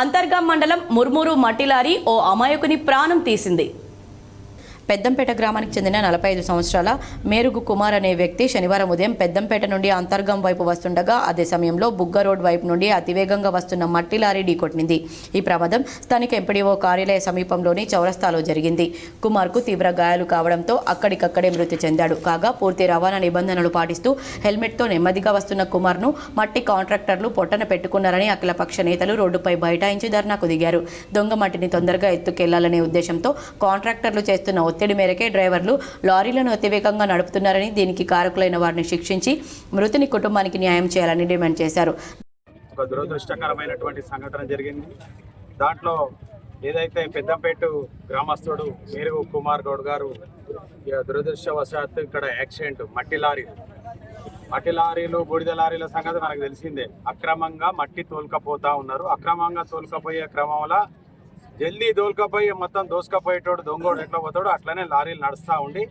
అంతర్గం మండలం ముర్మూరు మట్టిలారి ఓ అమాయకుని ప్రాణం తీసింది. పెద్దంపేట గ్రామానికి చెందిన నలభై ఐదు సంవత్సరాల మేరుగు కుమార్ అనే వ్యక్తి శనివారం ఉదయం పెద్దంపేట నుండి అంతర్గం వైపు వస్తుండగా అదే సమయంలో బుగ్గ రోడ్ వైపు నుండి అతివేగంగా వస్తున్న మట్టి లారీ ఢీకొట్టింది. ఈ ప్రమాదం స్థానిక ఎంపీడీఓ కార్యాలయ సమీపంలోని చౌరస్తాలో జరిగింది. కుమార్కు తీవ్ర గాయాలు కావడంతో అక్కడికక్కడే మృతి చెందాడు. కాగా పూర్తి రవాణా నిబంధనలు పాటిస్తూ హెల్మెట్తో నెమ్మదిగా వస్తున్న కుమార్ను మట్టి కాంట్రాక్టర్లు పొట్టన పెట్టుకున్నారని అఖిలపక్ష నేతలు రోడ్డుపై బైఠాయించి ధర్నాకు దిగారు. దొంగ మట్టిని తొందరగా ఎత్తుకెళ్ళాలనే ఉద్దేశంతో కాంట్రాక్టర్లు చేస్తున్న ఒత్తిడి మేరకే డ్రైవర్లు లారీలను అతివేగంగా నడుపుతున్నారని దీనికి కారకులైన వారిని శిక్షించి మృతుని కుటుంబానికి న్యాయం చేయాలని డిమాండ్ చేశారు. ఒక దురదృష్టకరమైనటువంటి సంఘటన జరిగింది. దాంట్లో ఏదైతే పెద్దంపేట గ్రామస్తుడు మేరుగు కుమార్ గౌడ్ గారు దురదృష్టవశాత్తు ఇక్కడ యాక్సిడెంట్ మట్టి లారీ. మట్టి లారీలు బూడిద లారీల సంగతి మనకు తెలిసిందే. అక్రమంగా మట్టి తోలుకపోతా ఉన్నారు. అక్రమంగా తోలుకపోయే క్రమంలో జల్దీ దోల్కపోయి మొత్తం దోసుకపోయేటోడు దొంగోడు ఎట్లా పోతాడు అట్లనే లారీలు నడుస్తూ ఉండి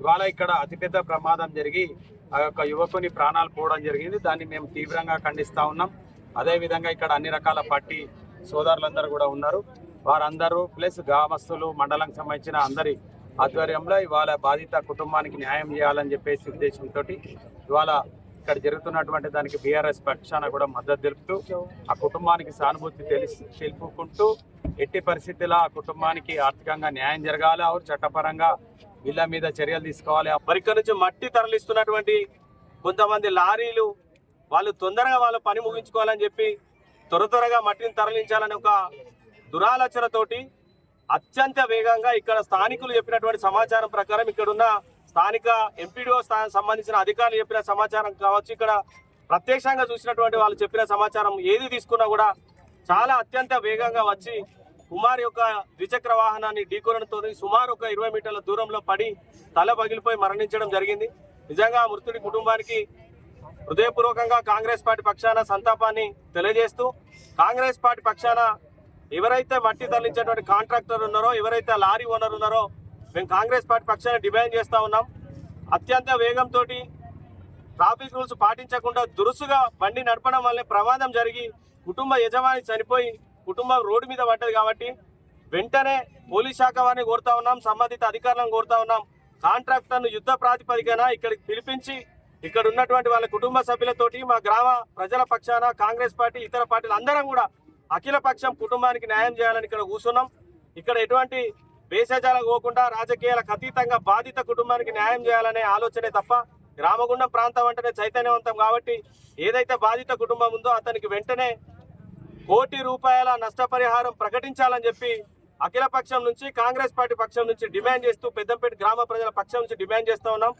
ఇవాళ ఇక్కడ అతిపెద్ద ప్రమాదం జరిగి ఆ యొక్క యువకుని ప్రాణాలు పోవడం జరిగింది. దాన్ని మేము తీవ్రంగా ఖండిస్తూ ఉన్నాం. అదేవిధంగా ఇక్కడ అన్ని రకాల పార్టీ సోదరులందరూ కూడా ఉన్నారు. వారందరూ ప్లస్ గ్రామస్తులు మండలంకి సంబంధించిన అందరి ఆధ్వర్యంలో ఇవాళ బాధిత కుటుంబానికి న్యాయం చేయాలని చెప్పేసి ఉద్దేశంతో ఇవాళ ఇక్కడ జరుగుతున్నటువంటి దానికి బీఆర్ఎస్ పక్షాన కూడా మద్దతు తెలుపుతూ ఆ కుటుంబానికి సానుభూతి తెలిసి తెలుపుకుంటూ ఎట్టి పరిస్థితుల్లో ఆ కుటుంబానికి ఆర్థికంగా న్యాయం జరగాలి. ఆరు చట్టపరంగా వీళ్ళ మీద చర్యలు తీసుకోవాలి. మరి నుంచి మట్టి తరలిస్తున్నటువంటి కొంతమంది లారీలు వాళ్ళు తొందరగా వాళ్ళ పని ముగించుకోవాలని చెప్పి త్వర త్వరగా మట్టిని తరలించాలని ఒక దురాలోచనతోటి అత్యంత వేగంగా ఇక్కడ స్థానికులు చెప్పినటువంటి సమాచారం ప్రకారం ఇక్కడున్న స్థానిక ఎంపీడీఓ సంబంధించిన అధికారులు చెప్పిన సమాచారం కావచ్చు ఇక్కడ ప్రత్యక్షంగా చూసినటువంటి వాళ్ళు చెప్పిన సమాచారం ఏది తీసుకున్నా కూడా చాలా అత్యంత వేగంగా వచ్చి కుమార్ యొక్క ద్విచక్ర వాహనాన్ని ఢీకొనడంతో సుమారు ఒక ఇరవై మీటర్ల దూరంలో పడి తల పగిలిపోయి మరణించడం జరిగింది. నిజంగా మృతుడి కుటుంబానికి హృదయపూర్వకంగా కాంగ్రెస్ పార్టీ పక్షాన సంతాపాన్ని తెలియజేస్తూ కాంగ్రెస్ పార్టీ పక్షాన ఎవరైతే మట్టి తరలించేటువంటి కాంట్రాక్టర్ ఉన్నారో ఎవరైతే లారీ ఓనర్ ఉన్నారో మేము కాంగ్రెస్ పార్టీ పక్షాన్ని డిమాండ్ చేస్తూ ఉన్నాం. అత్యంత వేగంతో ట్రాఫిక్ రూల్స్ పాటించకుండా దురుసుగా బండి నడపడం వల్లే ప్రమాదం జరిగి కుటుంబ యజమాని చనిపోయి కుటుంబం రోడ్డు మీద పడ్డది కాబట్టి వెంటనే పోలీస్ శాఖ వారిని కోరుతా ఉన్నాం సంబంధిత అధికారులను కోరుతా ఉన్నాం. కాంట్రాక్టర్ను యుద్ధ ప్రాతిపదికన ఇక్కడికి పిలిపించి ఇక్కడ ఉన్నటువంటి వాళ్ళ కుటుంబ సభ్యులతోటి మా గ్రామ ప్రజల పక్షాన కాంగ్రెస్ పార్టీ ఇతర పార్టీలు అందరం కూడా అఖిల పక్షం కుటుంబానికి న్యాయం చేయాలని ఇక్కడ కూర్చున్నాం. ఇక్కడ ఎటువంటి భేషజాలకు పోకుండా రాజకీయాలకు అతీతంగా బాధిత కుటుంబానికి న్యాయం చేయాలనే ఆలోచనే తప్ప రామగుండం ప్రాంతం అంటేనే చైతన్యవంతం కాబట్టి ఏదైతే బాధిత కుటుంబం ఉందో అతనికి వెంటనే కోటి రూపాయల నష్టపరిహారం ప్రకటించాలని చెప్పి అఖిల పక్షం నుంచి కాంగ్రెస్ పార్టీ పక్షం నుంచి డిమాండ్ చేస్తూ పెద్దంపేట గ్రామ ప్రజల పక్షం నుంచి డిమాండ్ చేస్తూ ఉన్నాం.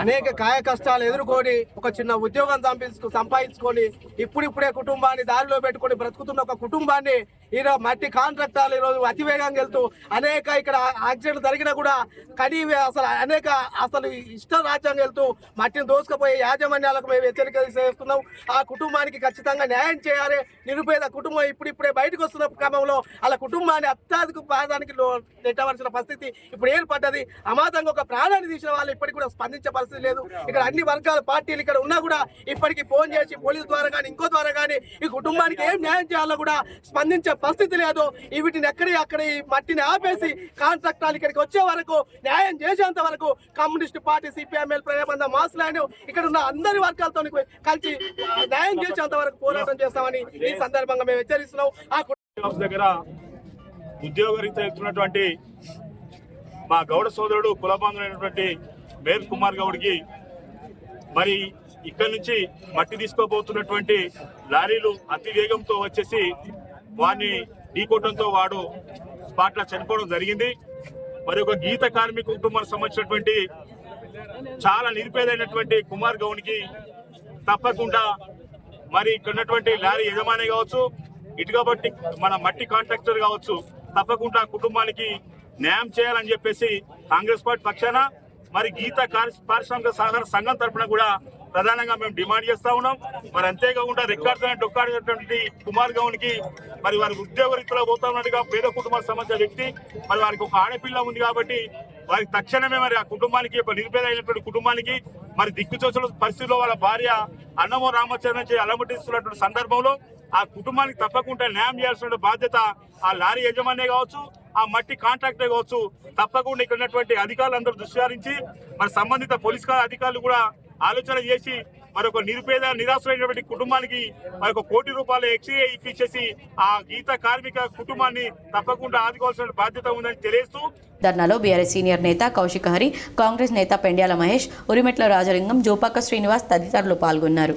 అనేక కాయ కష్టాలు ఎదుర్కొని ఒక చిన్న ఉద్యోగం సంపాదించుకొని ఇప్పుడిప్పుడే కుటుంబాన్ని దారిలో పెట్టుకొని బ్రతుకుతున్న ఒక కుటుంబాన్ని ఈరోజు మట్టి కాంట్రాక్టర్లు ఈరోజు అతివేగంగా వెళ్తూ అనేక ఇక్కడ యాక్సిడెంట్ జరిగినా కూడా కడి అసలు అనేక అసలు ఇష్ట రాజ్యాంగం వెళ్తూ మట్టిని దోసుకుపోయే యాజమాన్యాలకు మేము హెచ్చరిక చేస్తున్నాం. ఆ కుటుంబానికి ఖచ్చితంగా న్యాయం చేయాలి. నిరుపేద కుటుంబం ఇప్పుడిప్పుడే బయటకు వస్తున్న క్రమంలో అలా కుటుంబాన్ని అత్యాధిక ప్రాధానికి నెట్టవలసిన పరిస్థితి ఇప్పుడు ఏర్పడ్డది. అమాతంగా ఒక ప్రాణాన్ని తీసిన వాళ్ళు ఇప్పటికి కూడా స్పందించే పరిస్థితి లేదు. ఇక్కడ అన్ని వర్గాల పార్టీలు ఇక్కడ ఉన్నా కూడా ఇప్పటికి ఫోన్ చేసి పోలీసు ద్వారా కానీ ఇంకో ద్వారా కానీ ఈ కుటుంబానికి ఏం న్యాయం చేయాలో కూడా స్పందించే పరిస్థితి లేదు. వీటిని ఎక్కడి అక్కడ ఈ మట్టిని ఆపేసి కాంట్రాక్టాలు ఇక్కడికి వచ్చే వరకు న్యాయం చేసేంత వరకు communist party CPML Prajabandha land ఇక్కడ ఉన్న అందరి వర్గాలతో కలిసి న్యాయం చేసేంత వరకు పోరాటం చేస్తామని ఈ సందర్భంగా మేము హెచ్చరిస్తున్నాం. ఆ దగ్గర ఉద్యోగరీత్యా వెళ్తున్నటువంటి మా గౌడ సోదరుడు కులబంధుడైనటువంటి మేర్ కుమార్ గౌడ్కి మరి ఇక్కడి నుంచి మట్టి తీసుకోబోతున్నటువంటి లారీలు అతి వేగంతో వచ్చేసి వాడిని ఢీకొట్టడంతో వాడు స్పాట్లో చనిపోవడం జరిగింది. మరి ఒక గీత కార్మిక కుటుంబానికి సంబంధించినటువంటి చాలా నిరుపేదైనటువంటి కుమార్ గౌన్కి తప్పకుండా మరి ఇక్కడ ఉన్నటువంటి లారీ యజమాని కావచ్చు ఇటు కాబట్టి మన మట్టి కాంట్రాక్టర్ కావచ్చు తప్పకుండా కుటుంబానికి న్యాయం చేయాలని చెప్పేసి కాంగ్రెస్ పార్టీ పక్షాన మరి గీత కార్- పారిశ్రామిక సహకార సంఘం తరపున కూడా ప్రధానంగా మేము డిమాండ్ చేస్తా ఉన్నాం. మరి అంతేకాకుండా రికార్డు డొక్కాడినటువంటి కుమార్ గౌన్కి మరి వారి ఉద్యోగ రీతిలో పోతా ఉన్నట్టుగా పేద కుటుంబానికి సంబంధించిన వ్యక్తి. మరి వారికి ఒక ఆడపిల్ల ఉంది కాబట్టి వారికి తక్షణమే మరి ఆ కుటుంబానికి ఒక నిరుపేద అయినటువంటి కుటుంబానికి మరి దిక్కుచోచుల పరిస్థితిలో వాళ్ళ భార్య అన్నమో రామచరణ నుంచి అలమటిస్తున్నటువంటి సందర్భంలో ఆ కుటుంబానికి తప్పకుండా న్యాయం చేయాల్సిన బాధ్యత ఆ లారీ యజమానే కావచ్చు ఆ మట్టి కాంట్రాక్టర్ కావచ్చు. తప్పకుండా ఇక్కడ ఉన్నటువంటి అధికారులందరూ దృష్టి సారించి మరి సంబంధిత పోలీస్ అధికారులు కూడా ఆలోచన చేసి మరొక నిరుపేద నిరాశ్రైనటువంటి కుటుంబానికి మరొక కోటి రూపాయలు ఎక్స్ఏ ఇప్పించేసి ఆ గీత కార్మిక కుటుంబాన్ని తప్పకుండా ఆదుకోవాల్సిన బాధ్యత ఉందని తెలియస్తూ ధర్నాలో బీఆర్ఎస్ సీనియర్ నేత కౌశిక హరి కాంగ్రెస్ నేత పెండ్యాల మహేష్ ఉరిమెట్ల రాజలింగం జోపాక శ్రీనివాస్ తదితరులు పాల్గొన్నారు.